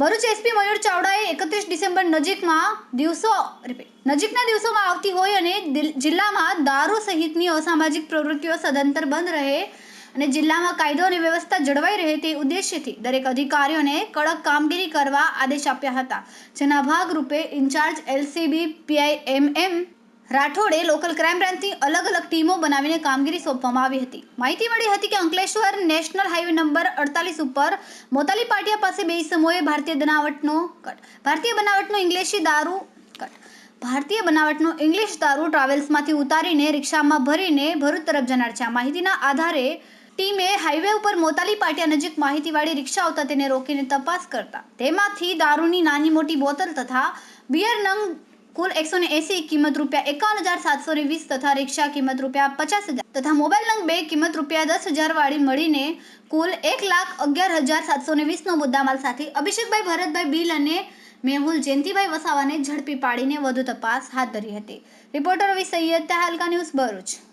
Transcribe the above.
Bharuch SP મયુર ચાવડાએ એકત્રીસ December નજીકમાં દિવસો નજીકના દિવસોમાં આવતી હોય અને જિલ્લામાં દારૂ સહિતની અસામાજિક પ્રવૃત્તિઓ સદંતર બંધ રહે અને જિલ્લામાં કાયદો અને વ્યવસ્થા જળવાઈ રહે તે ઉદ્દેશ્યથી દરેક અધિકારીઓને કડક કામગીરી કરવા આદેશ આપ્યા હતા. જેના ભાગરૂપે incharge LCB PI M M રાઠોડે લોકલ ક્રાઇમ બ્રાન્ચની અલગ અલગ ટીમો બનાવીને કામગીરી સોંપવામાં આવી હતી. માહિતી મળી હતી કે અંકલેશ્વર નેશનલ હાઈવે નંબર અડતાલીસ ઉપર મોતાલી પાટિયા પાસે બે સમૂહે ભારતીય બનાવટનો કટ. ભારતીય બનાવટનો ઇંગ્લિશી દારૂ કટ. ભારતીય બનાવટનો ઇંગ્લિશ દારૂ ટ્રાવેલ્સમાંથી ઉતારીને રિક્ષામાં ભરીને ભરૂચ તરફ જનાર છે. આ માહિતીના આધારે ટીમે હાઈવે ઉપર મોતાલી પાટિયા નજીક માહિતીવાળી રિક્ષા આવતા તેને રોકીને તપાસ કરતા. તેમાંથી દારૂની નાની મોટી બોતલ તથા બિયર નંગ કુલ એકસો ને એસી કિંમત રૂપિયા એકાવન હજાર સાતસો ને વીસ તથા રિક્ષા કિંમત રૂપિયા પચાસ હજાર તથા મોબાઈલ નંબર બે કિંમત રૂપિયા દસ હજાર વાળી મળીને કુલ એક લાખ અગિયાર હજાર સાતસો ને વીસનો મુદ્દામાલ સાથે અભિષેકભાઈ ભરતભાઈ બિલ અને મેહુલ જયંતિભાઈ વસાવાને ઝડપી પાડીને વધુ તપાસ હાથ ધરી હતી. Reporter Ravi Saiyed Tehelka news Bharuch.